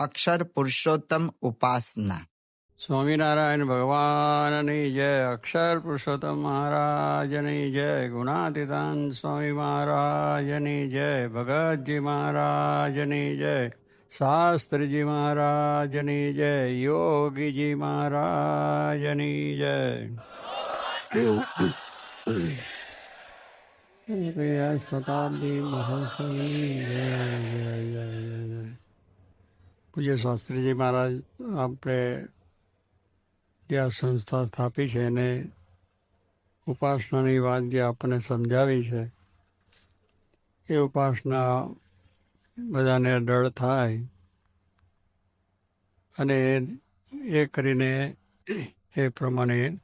અક્ષર પુરુષોત્તમ ઉપાસના સ્વામિનારાયણ ભગવાનની જય અક્ષર પુરુષોત્તમ મહારાજની જય ગુણાતીતાન સ્વામી મહારાજની જય ભગતજી મહારાજની જય શાસ્ત્રીજી મહારાજની જય યોગીજી મહારાજની જય શતાબ્દી મહોત્સવની જય જય જય જય જય પૂજ્ય શાસ્ત્રીજી મહારાજ, આપણે જે આ સંસ્થા સ્થાપી છે એને ઉપાસનાની વાત જે આપણને સમજાવી છે, એ ઉપાસના બધાને ડળ થાય અને એ કરીને એ પ્રમાણે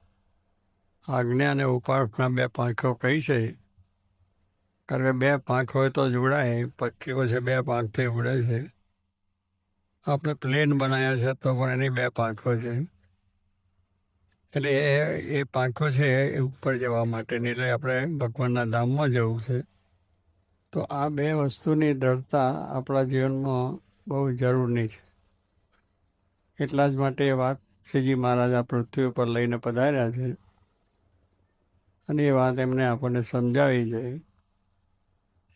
આજ્ઞા અને ઉપાસના બે પાંખો કહી છે. કારણ કે બે પાંખ હોય તો જોડાય પક્ષીઓ છે બે પાંખથી ઉડે છે. આપણે પ્લેન બનાવ્યા છે તો પણ એની બે પાંખો છે. એટલે એ એ પાંખો છે એ ઉપર જવા માટેની, એટલે આપણે ભગવાનના ધામમાં જવું છે. તો આ બે વસ્તુની દ્રઢતા આપણા જીવનમાં બહુ જરૂરની છે. એટલા જ માટે એ વાત શ્રીજી મહારાજ આ પૃથ્વી ઉપર લઈને પધાર્યા છે. અને એ વાત એમને આપણને સમજાવી છે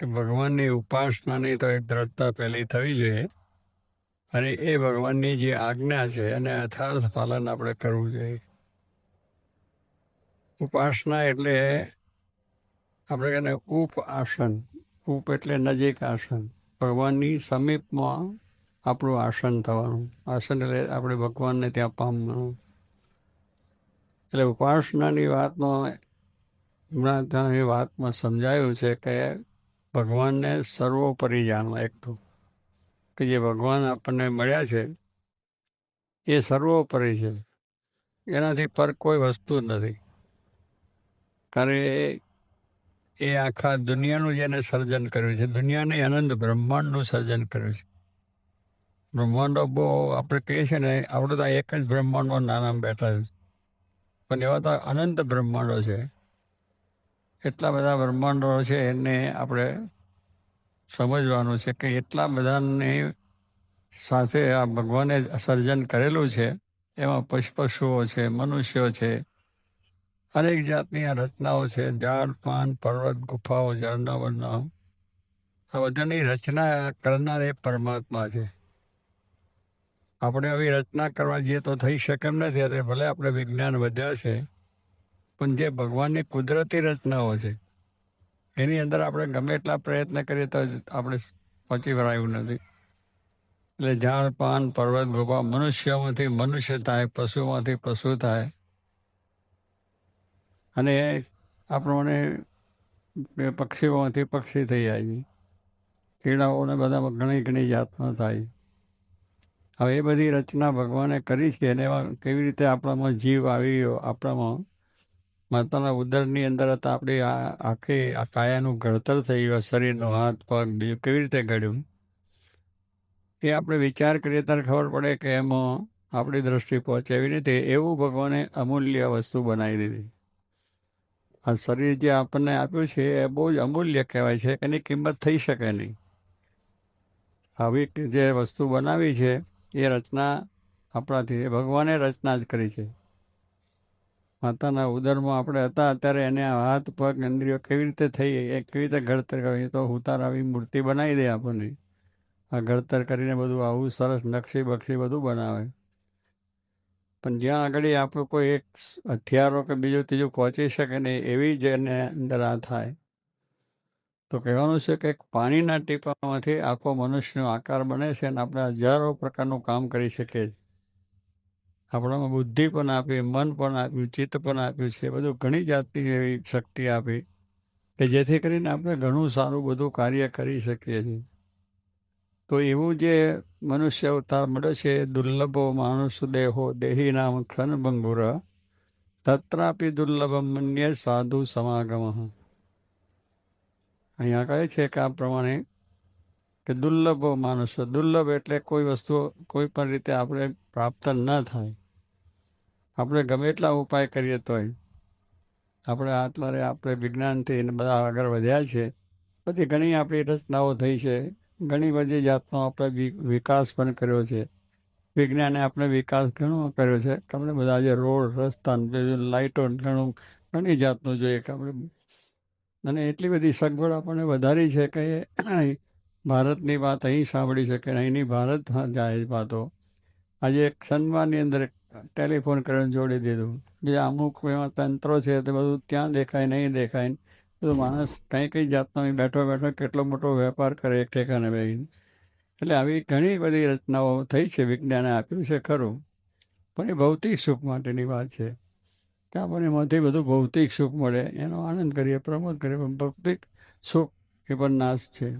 કે ભગવાનની ઉપાસનાની તો એક દ્રઢતા પહેલી થવી જોઈએ. અને એ ભગવાનની જે આજ્ઞા છે એને યથાર્થ પાલન આપણે કરવું જોઈએ. ઉપાસના એટલે આપણે કહે ઉપ આસન, ઉપ એટલે નજીક આસન. ભગવાનની સમીપમાં આપણું આસન થવાનું. આસન એટલે આપણે ભગવાનને ત્યાં પામવાનું. એટલે ઉપાસનાની વાતમાં હમણાં ત્યાં એ વાતમાં સમજાયું છે કે ભગવાનને સર્વોપરી જાણવા એક તો કે જે ભગવાન આપણને મળ્યા છે, એ સર્વોપરી છે. એનાથી પર કોઈ વસ્તુ નથી. કારણ એ આખા દુનિયાનું જેને સર્જન કર્યું છે. દુનિયાને અનંત બ્રહ્માંડનું સર્જન કર્યું છે. બ્રહ્માંડો બહુ આપણે કહીએ છીએ ને, આપણે તો એક જ બ્રહ્માંડમાં નાના બેઠા છે. પણ એવા તો અનંત બ્રહ્માંડો છે. એટલા બધા બ્રહ્માંડો છે એને આપણે સમજવાનું છે કે એટલા બધાની સાથે આ ભગવાને સર્જન કરેલું છે, એમાં પશુ પશુઓ છે, મનુષ્યો છે અનેક જાતની આ રચનાઓ છે, ઝાડ, પાન, પર્વત, ગુફાઓ, ઝરણા વરણાઓ આ બધાની રચના કરનાર એ પરમાત્મા છે. આપણે આવી રચના કરવા જઈએ તો થઈ શકે એમ નથી ભલે આપણે વિજ્ઞાન વધ્યા છે, પણ જે ભગવાનની કુદરતી રચનાઓ છે એની અંદર આપણે ગમે એટલા પ્રયત્ન કરીએ તો આપણે પહોંચી વળાયું નથી. એટલે ઝાડ પાન, પર્વત ગુફા મનુષ્યમાંથી મનુષ્ય થાય, પશુમાંથી પશુ થાય. અને આપણને પક્ષીઓમાંથી પક્ષી થઈ જાય છે. કીડાઓને બધા ઘણી ઘણી જાતના થાય. હવે એ બધી રચના ભગવાને કરી છે અને એમાં કેવી રીતે આપણામાં જીવ આવી ગયો, આપણામાં માતાના ઉદરની અંદર હતા. આપણી આ આખી આ કાયાનું ઘડતર થઈ ગયું, શરીરનો હાથ, પગ કેવી રીતે ઘડ્યું? એ આપણે વિચાર કરીએ ત્યારે ખબર પડે કે એમાં આપણી દ્રષ્ટિ પહોંચે એવી રીતે એવું ભગવાને અમૂલ્ય વસ્તુ બનાવી દીધી. આ શરીર જે આપણને આપ્યું છે એ બહુ જ અમૂલ્ય કહેવાય છે, એની કિંમત થઈ શકે નહીં. આવી જે વસ્તુ બનાવી છે, એ રચના આપણાથી ભગવાને રચના જ કરી છે. માતાના ઉદરમાં આપણે હતા, અત્યારે એને હાથ, પગ, ઇન્દ્રિયો કેવી રીતે થઈ, એ કેવી રીતે ઘડતર કરવી તો હુતાર આવી મૂર્તિ બનાવી દે આપણને. આ ઘડતર કરીને બધું આવું સરસ નકશી બક્ષી બધું બનાવે. પણ જ્યાં આગળ આપણું કોઈ એક હથિયારો કે બીજું ત્રીજું પહોંચી શકે નહીં એવી જ એને અંદર આ થાય. તો કહેવાનું છે કે પાણીના ટીપામાંથી આખો મનુષ્યનો આકાર બને છે અને આપણે હજારો પ્રકારનું કામ કરી શકીએ છીએ. આપણામાં બુદ્ધિ પણ આપી, મન પણ આપ્યું, ચિત્ત પણ આપ્યું છે, બધું ઘણી જાતની એવી શક્તિ આપી કે જેથી કરીને આપણે ઘણું સારું બધું કાર્ય કરી શકીએ છીએ. તો એવું જે મનુષ્ય અવતાર મળે છે, દુર્લભો માણસ દેહો, દેહી નામ ક્ષણભંગુર તત્રાપી દુર્લભમ મન્ય સાધુ સમાગમ. અહીંયા કહે છે કે આ પ્રમાણે કે દુર્લભો માણસ, દુર્લભ એટલે કોઈ વસ્તુ, કોઈ પણ રીતે આપણે પ્રાપ્ત ન થાય. આપણે ગમે એટલા ઉપાય કરીએ તોય, આપણે આત્મારે આપણે વિજ્ઞાનથી બધા આગળ વધ્યા છે. બધી ઘણી આપણી રચનાઓ થઈ છે. ઘણી બધી જાતનો આપણે વિકાસ પણ કર્યો છે. વિજ્ઞાને આપણે વિકાસ ઘણો કર્યો છે. આપણે બધા જે રોડ, રસ્તા લાઇટો ઘણું, ઘણી જાતનું જોઈએ કે આપણે અને એટલી બધી સગવડ આપણને વધારી છે કે ભારતની વાત અહીં સાંભળી છે કે અહીંની ભારત જાય વાતો. આજે એક સન્માનની અંદર એક ટેલિફોન કરીને જોડી દીધું. જે અમુક એવા તંત્રો છે તે બધું ત્યાં દેખાય, નહીં દેખાય. બધું માણસ કંઈ કઈ જાતનો બેઠો બેઠો કેટલો મોટો વેપાર કરે એક ઠેકાને બેસીને એટલે આવી ઘણી બધી રચનાઓ થઈ છે, વિજ્ઞાને આપ્યું છે, ખરું. પણ એ ભૌતિક સુખ માટેની વાત છે. કે આપણને એમાંથી બધું ભૌતિક સુખ મળે. એનો આનંદ કરીએ, પ્રમોદ કરીએ, પણ ભૌતિક સુખ એ પણ નાશ છે.